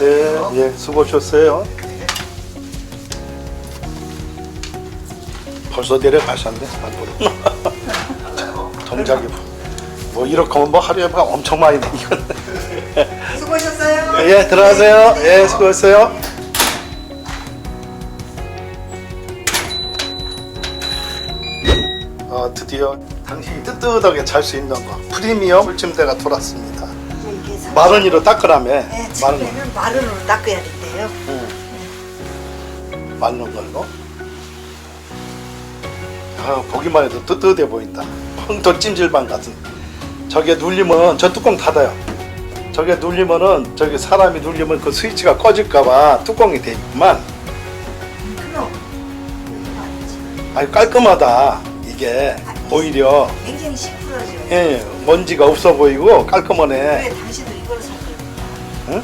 네, 예, 수고하셨어요. 벌써 내려가셨네, 안으로. 정작이 뭐 이렇게 하면 뭐 하루에 뭐 엄청 많이 되니까. 수고하셨어요. 예, 들어가세요. 예, 수고했어요. 어, 드디어 당신이 뜨뜻하게 잘 수 있는 거 프리미엄 물침대가 돌았습니다. 이게 마른이로 닦으라며. 네, 마른, 침대는 마른으로 닦아야 된대요. 응. 마른 걸로. 아, 보기만 해도 뜨뜻해 보인다. 펑도 찜질방 같은. 저게 눌리면 저 뚜껑 닫아요. 저게 눌리면은 저기 사람이 눌리면 그 스위치가 꺼질까봐 뚜껑이 돼 있구만. 그럼 아니지. 아니 깔끔하다 이게 오히려 굉장히 심플하죠. 예, 먼지가 없어 보이고 깔끔하네. 왜 당신도 이걸 살 거예요? 응?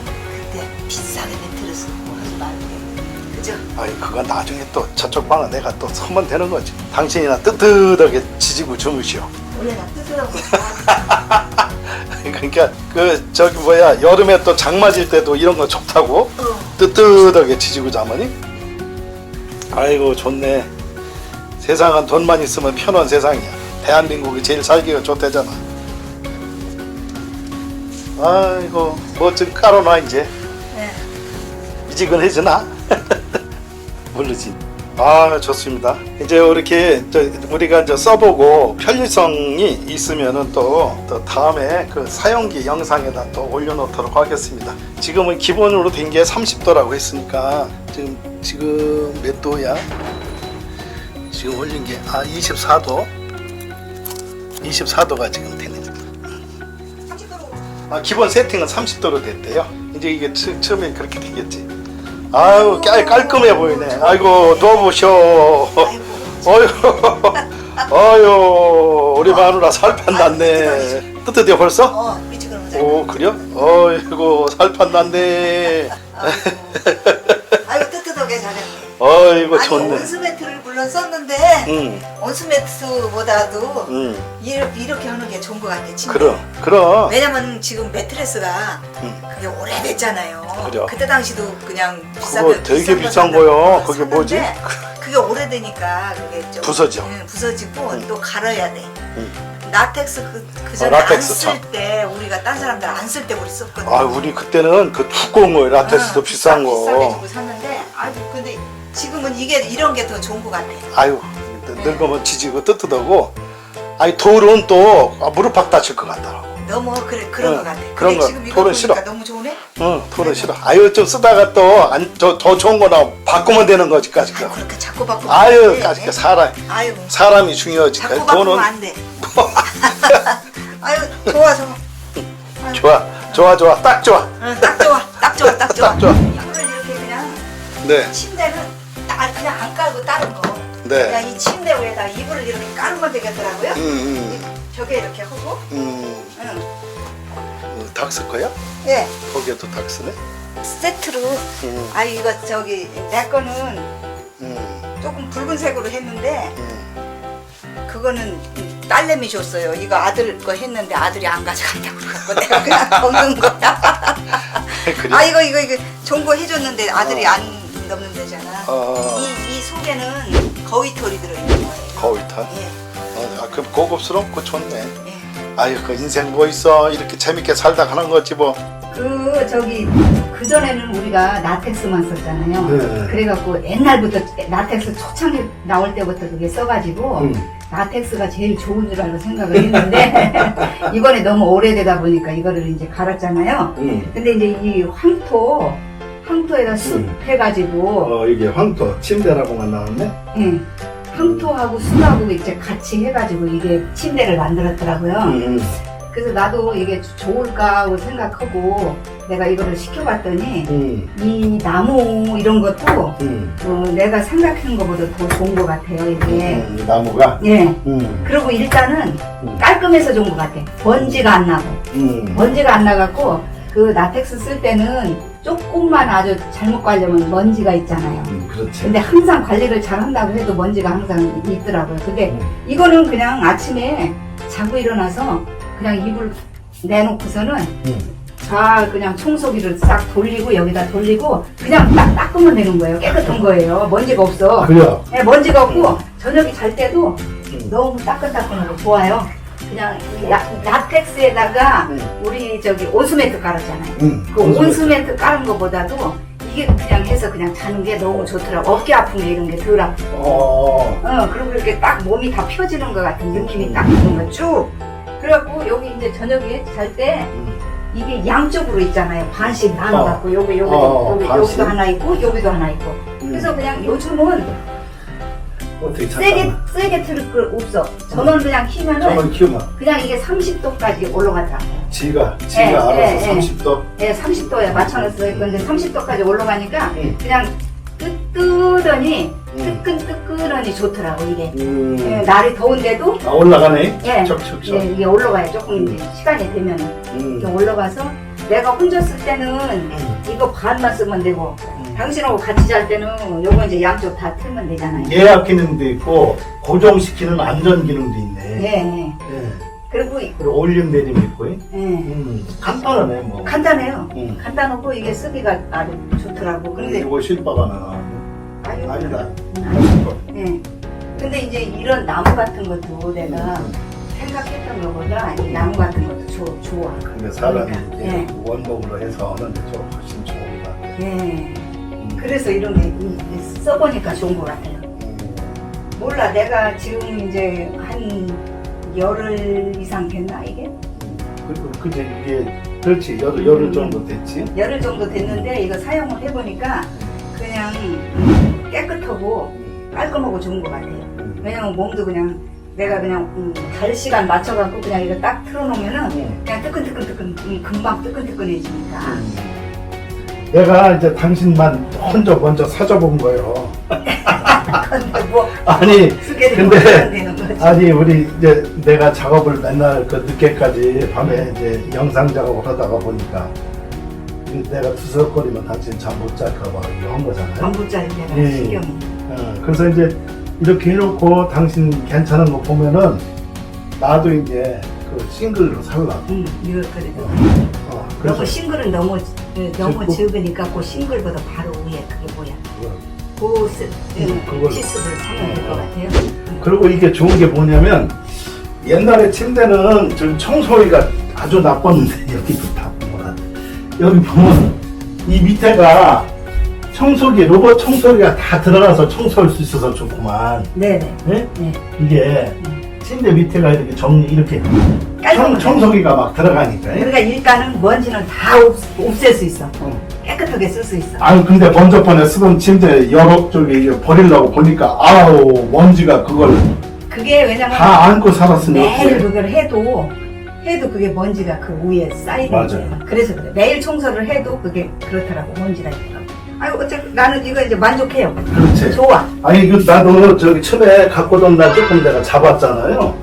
그때 비싸게 매트리스 뭐 하지 말고 그죠? 아이 그건 나중에 또 저쪽 방은 내가 또 서면 되는 거지. 당신이나 뜨뜻하게 지지고 주무시오. 원래 나 뜨더라고. 그러니까 그 저기 뭐야 여름에 또장 맞을 때도 이런 거 좋다고 어. 뜨뜻하게 지지고 자머니. 아이고 좋네. 세상은 돈만 있으면 편한 세상이야. 대한민국이 제일 살기가 좋대잖아. 아이고 뭐좀 깔아놔 이제. 네. 미지근해지나? 모르지. 아 좋습니다. 이제 이렇게 저 우리가 이제 써보고 편리성이 있으면은 또, 또 다음에 그 사용기 영상에다 또 올려놓도록 하겠습니다. 지금은 기본으로 된 게 30도라고 했으니까 지금 지금 몇 도야? 지금 올린 게 아 24도. 24도가 지금 되네. 아, 기본 세팅은 30도로 됐대요. 이제 이게 처, 처음에 그렇게 되겠지. 아유, 깔, 깔끔해 보이네. 아이고, 누워보셔. 어휴, 어휴, 우리 마누라 살판 났네. 뜨뜻해 벌써? 어, 오, 그래요? 어이구, 살판 났네. 아이고 뜨뜻하게 잘했네. 아니 좋네. 물론 썼는데 응, 온수 매트보다도 응. 이렇게, 이렇게 하는 게 좋은 것 같아. 진짜. 그럼, 그럼. 왜냐면 지금 매트리스가 응. 그게 오래됐잖아요. 그죠. 그때 당시도 그냥 비싼 그거 거- 되게 거 비싼 샀는데 거요. 그게 뭐지? 샀는데 그게 오래되니까 그게 좀 부서져. 응, 부서지고 응. 또 갈아야 돼. 응. 라텍스 그, 그 아, 전에 라텍스 안 참. 쓸때 우리가 딴 사람들 안 쓸 때 우리 썼거든. 아, 우리 그때는 그 두꺼운 거, 라텍스도 응, 비싼 비싸- 비싸게 거. 주고 샀는데 아유 근데 지금은 이게 이런 게 더 좋은 것 같아. 아유 늙으면 지지고 뜨뜻하고 아니 돌은 또 아, 무릎 팍 다칠 것 같더라고 너무 그래 그런 응, 것 같아. 그런 근데 거, 지금 이거 돌은 보니까 싫어. 너무 좋네. 응 돌은 싫어 아유 좀 쓰다가 또안더 좋은 거나 바꾸면 되는 거지 까짓 아유, 그렇게 자꾸 바꾸면 아유 안 돼. 까짓 사람 아유 사람이 중요하지 자꾸 돈은 바꾸면 안 돼. 아유 좋아서. 아유, 좋아 좋아 좋아 딱 좋아 응, 딱 좋아, 딱 좋아, 딱 좋아. 딱 좋아. 이거를 이렇게 그냥 네 침대는 딱 그냥 안 깔고 다른 거. 네. 그냥 이 침대 위에다 이불을 이렇게 깔으면 되겠더라고요. 음, 저게 이렇게 하고, 음, 응. 음, 닭쓸 거야? 예, 거기에도 닭 쓰네? 세트로. 음, 아 이거 저기 내 거는 음, 조금 붉은색으로 했는데 음. 그거는 딸내미 줬어요. 이거 아들 거 했는데 아들이 안 가져간다고 그래갖고 내가 그냥 먹는 거야. 그래? 아 이거 이거 이거 거 해줬는데 아들이 어. 안 넘는 데잖아. 어. 이, 이 속에는 거위털이 들어있는 거예요. 거위털? 예, 어, 아, 그럼 고급스럽고 좋네 예. 아유 그 인생 뭐 있어 이렇게 재밌게 살다 가는 거지 뭐 그 저기 그 전에는 우리가 라텍스만 썼잖아요. 네. 그래갖고 옛날부터 라텍스 초창기 나올 때부터 그게 써가지고 음. 라텍스가 제일 좋은 줄 알고 생각을 했는데 이번에 너무 오래되다 보니까 이거를 이제 갈았잖아요. 음. 근데 이제 이 황토 황토에다 숲 음. 해가지고 어 이게 황토 침대라고만 나왔네 예, 황토하고 숲하고 이제 같이 해가지고 이게 침대를 만들었더라고요. 음. 그래서 나도 이게 좋을까 하고 생각하고 내가 이거를 시켜봤더니 음. 이 나무 이런 것도 음. 어, 내가 생각하는 것보다 더 좋은 것 같아요 이게 음. 이 나무가 예 음. 그리고 일단은 음. 깔끔해서 좋은 것 같아 먼지가 안 나고 음. 먼지가 안 나갖고 그 라텍스 쓸 때는 조금만 아주 잘못 관리면 먼지가 있잖아요 음. 그렇지 근데 항상 관리를 잘 한다고 해도 먼지가 항상 있더라고요 근데 음. 이거는 그냥 아침에 자고 일어나서 그냥 이불 내놓고서는 음. 자 그냥 청소기를 싹 돌리고 여기다 돌리고 그냥 딱 닦으면 되는 거예요. 깨끗한 거예요. 먼지가 없어. 그래요. 네, 먼지가 없고 저녁에 잘 때도 음. 너무 따끈따끈하고 좋아요. 그냥 이 라, 라텍스에다가 음. 우리 저기 온수매트 깔았잖아요. 음. 그 온수매트 깔은 것보다도 이게 그냥 해서 그냥 자는 게 너무 좋더라고. 어깨 아픈 게 이런 게 덜 아프고. 어. 어, 그리고 이렇게 딱 몸이 다 펴지는 것 같은 느낌이 딱 드는 거 쭉. 그래갖고 여기 이제 저녁에 잘때 음. 이게 양쪽으로 있잖아요. 반씩 나눠갖고 여기 여기 어, 여기 반씩. 여기도 하나 있고 여기도 하나 있고. 그래서 그냥 요즘은 어떻게 세게 잠깐만. 세게 틀거 없어. 전원 그냥 키면은 저는 키우면 그냥 이게 30도까지 올라가더라고. 지가 지가 예, 알아서 예, 예. 30도. 예, 30도에 맞춰놨어요. 근데 30도까지 올라가니까 음. 그냥 뜨뜨더니 음. 뜨끈뜨끈하니 좋더라고 이게. 예, 음. 날이 더운데도 아 올라가네. 예, 척척척. 예, 이게 올라가요. 조금 이제 시간이 되면은 음. 이렇게 올라가서 내가 혼자 쓸 때는 음. 이거 반만 쓰면 되고 음. 당신하고 같이 잘 때는 요거 이제 양쪽 다 틀면 되잖아요. 예약 기능도 있고 고정시키는 안전 기능도 있네. 예, 예. 예. 그리고 이- 그리고 올림 내림 있고. 예. 음. 간단하네 뭐. 간단해요. 음. 간단하고 이게 쓰기가 아주 좋더라고. 근데 이거 실밥 하나. 아유, 아니다. 음. 예. 근데 이제 이런 나무 같은 것도 내가 음. 생각했던 것보다 이 나무 같은 것도 좋- 좋아. 근데 사람이 그러니까, 이제 예. 원목으로 해서 하는 게 좀 훨씬 좋은 것 같아. 예. 음. 그래서 이런 게 써보니까 좋은 것 같아요. 음. 몰라, 내가 지금 이제 한 열흘 이상 됐나, 이게? 그리고 그제 이게 그렇지 열 열흘 정도 됐지. 열흘 정도 됐는데 이거 사용을 해보니까 그냥 깨끗하고 깔끔하고 좋은 것 같아요. 음. 왜냐면 몸도 그냥 내가 그냥 음, 갈 시간 맞춰갖고 그냥 이거 딱 틀어놓으면은 음. 그냥 뜨끈뜨끈뜨끈 음, 금방 뜨끈뜨끈해지니까 내가 이제 당신만 혼자 먼저 사줘본 거예요. 근데 뭐 아니 쓰게 근데- 거지 아니 우리 이제 내가 작업을 맨날 그 늦게까지 밤에 이제 영상 작업을 하다가 보니까 내가 투석거리면 당신 잠 못 잘까봐 한 거잖아요. 반부짜리 내가 예. 신경이 어, 그래서 이제 이렇게 해놓고 당신 괜찮은 거 보면은 나도 이제 그 싱글로 살라. 응 이거 그래도 어, 너무 그래서 싱글은 너무 예, 너무 적고. 적으니까 그 싱글보다 바로 위에 그게 뭐야 그거. 그 스, 음, 그걸. 치수를 사면 될것 어. 같아요 그리고 이게 좋은 게 뭐냐면 옛날에 침대는 좀 청소기가 아주 나빴는데 여기도 다 보면 여기 보면 이 밑에가 청소기 로봇 청소기가 다 들어가서 청소할 수 있어서 좋구만. 네네 네? 네. 이게 침대 밑에가 이렇게 정 이렇게 청. 청소기가 막 들어가니까. 그러니까 일단은 먼지는 다 없, 없앨 수 있어 어. 깨끗하게 쓸 수 있어 아유 근데 먼저 번에 쓰던 침대 여러 쪽에 버리려고 보니까 아우 먼지가 그걸 그게 왜냐면 다 안고 살았으면 매일 어떡해. 그걸 해도 해도 그게 먼지가 그 위에 쌓이는 맞아요. 거예요. 그래서 그래. 매일 청소를 해도 그게 그렇더라고 먼지가. 아이고 어차피 나는 이거 이제 만족해요. 그렇지. 좋아. 아니 그 나도 저기 처음에 갖고 온날 조금 내가 잡았잖아요.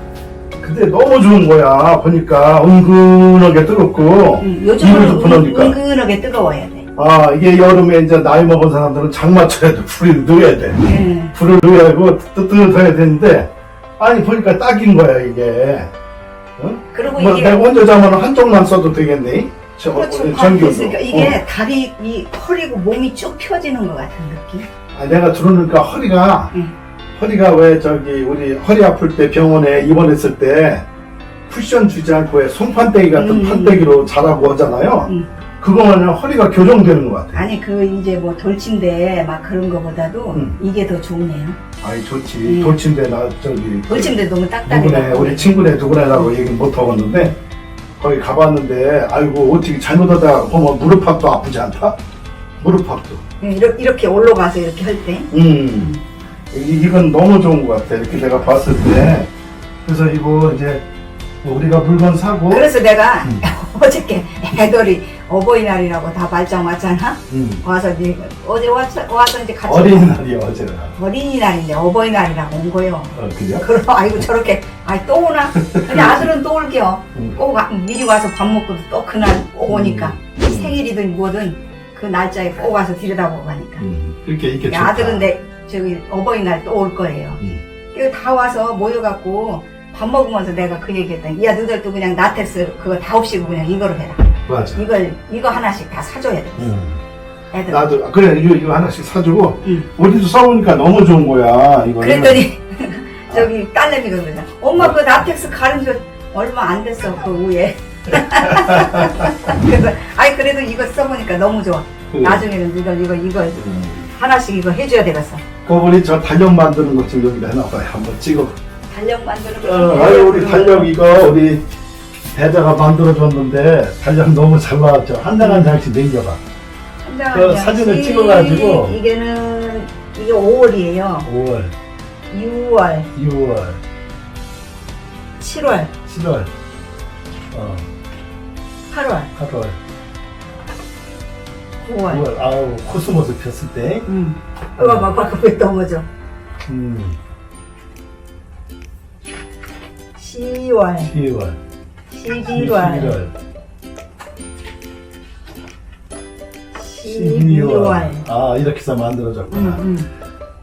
근데 너무 좋은 거야. 보니까 은근하게 뜨겁고 음, 요즘은 이불도 부으니까. 은, 은근하게 뜨거워야 돼. 아 이게 여름에 이제 나이 먹은 사람들은 장마철에도 불을 넣어야 돼. 음. 불을 넣어야 하고 뜨뜻해야 되는데 아니 보니까 딱인 거야 이게. 어? 그리고 뭐 이게 내가 혼자 자면 한쪽만 써도 되겠네. 저 그렇죠. 전기 바뀌었으니까 이게 다리 이 허리고 몸이 쭉 펴지는 것 같은 느낌. 아, 내가 들어놓으니까 허리가 응. 허리가 왜 저기 우리 허리 아플 때 병원에 입원했을 때 쿠션 주지 않고 왜 손판때기 같은 음. 판때기로 자라고 하잖아요. 음. 그거는 허리가 교정되는 것 같아. 아니 그 이제 뭐 돌침대 막 그런 거보다도 음. 이게 더 좋네요. 아이 좋지. 음. 돌침대 나 저기 돌침대 너무 누구네 딱딱해. 우리 친구네 누구네라고 얘기 못 하겠는데 거기 가봤는데 아이고 어떻게 잘못하다 보면 무릎팍도 아프지 않다? 무릎팍도. 이렇게, 이렇게 올라가서 이렇게 할 때. 음. 이- 이건 너무 좋은 것 같아. 이렇게 내가 봤을 때. 그래서 이거 이제 우리가 물건 사고. 그래서 내가 음. 어저께 애들이 어버이날이라고 다 발장 왔잖아. 음. 와서 이제 어제 와서, 와서 이제 같이 어린이날이야 어제가. 어린이날인데 어버이날이라고 온 거예요. 어, 그죠? 그럼 아이고 저렇게 아이 또 오나? 근데 아들은 또 올게요. 음. 꼭 와- 미리 와서 밥 먹고 또 그날 꼭 오니까 음. 생일이든 뭐든 그 날짜에 꼭 와서 들여다보고 가니까. 음. 이렇게 이렇게 야, 아들은 내 저기 어버이날 또 올 거예요. 음. 이거 다 와서 모여갖고 밥 먹으면서 내가 그 얘기했다. 야 너희들도 그냥 나텍스 그거 다 없이고 그냥 이거로 해라. 맞아. 이걸 이거 하나씩 다 사줘야 돼. 응. 애들. 나도 그래 이거 이거 하나씩 사주고 응. 우리도 써보니까 너무 좋은 거야 이거. 그랬더니 저기 딸내미가 그러자. 엄마 그 나텍스 가른 지 얼마 안 됐어 그 후에. 그래서 아이 그래도 이거 써보니까 너무 좋아. 그래. 나중에는 이거 이거 이거 음. 하나씩 이거 해줘야 되겠어. 그 우리 저 달력 만드는 것좀 여기다 해놔봐요. 한번 찍어. 달력 만드는 거. 어, 아유 우리 달력 이거 우리 대자가 만들어줬는데 달력 너무 잘 나왔죠. 한 장 한 장씩 남겨봐. 한장 그 사진을 찍어가지고. 이게는 이게 5월이에요. 5월, 6월, 6월, 7월, 7월, 어, 8월, 8월, 9월. 9월. 아우 코스모스 폈을 때. 음. 봐봐 봐봐 그거 넘어져. 음, 10월, 12월, 11월, 12월. 12월. 아 이렇게 해서 만들어졌구나. 음, 음,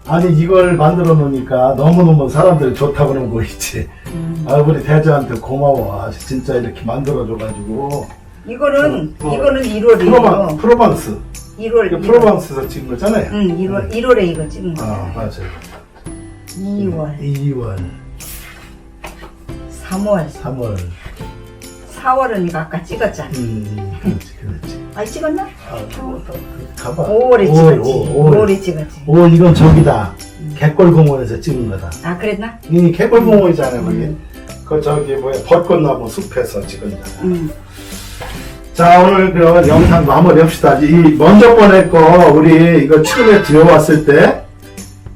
아니 이걸 만들어 놓으니까 너무너무 사람들이 좋다고 그러는 거 있지. 음. 아 우리 대자한테 고마워. 아, 진짜 이렇게 만들어줘가지고. 이거는 어, 어. 이거는 1월이에요. 프로방, 프로방스. 1월. 이거 프로방스에서 찍은 거잖아요. 응, 1월 1월에 이거 찍은 거. 아 맞아요. 2월, 2월, 3월, 3월. 4월은 이거 아까 찍었잖아. 음, 그렇지, 그렇지. 아 찍었나? 아, 뭐, 가봐. 5월에 5월, 찍었지. 5월. 5월에 찍었지. 오, 이건 저기다. 갯골공원에서 찍은 거다. 아 그랬나? 이 갯골공원이잖아요, 거기. 음. 그 저기 뭐야 벚꽃나무 숲에서 찍은. 응. 자 오늘 그 영상 마무리합시다. 이 먼저 보낼 거 우리 이거 처음에 들어왔을 때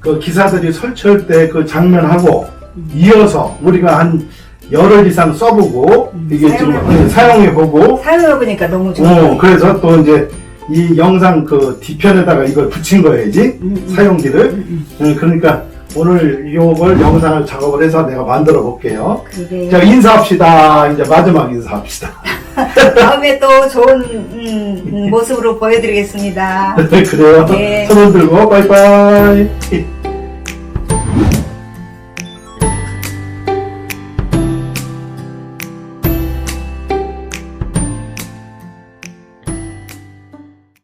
그 기사들이 설치할 때 그 장면하고 이어서 우리가 한 열흘 이상 써보고 음, 이게 좀. 사용해보고 사용해보니까 너무 좋아. 어, 그래서 또 이제 이 영상 그 뒤편에다가 이걸 붙인 거야지 음, 음. 사용기를 음, 음, 그러니까 오늘 이걸 영상을 작업을 해서 내가 만들어 볼게요. 자 인사합시다. 이제 마지막 인사합시다. 다음에 또 좋은 음, 음, 모습으로 보여드리겠습니다. 그래요. 네. 손을 들고 빠이빠이.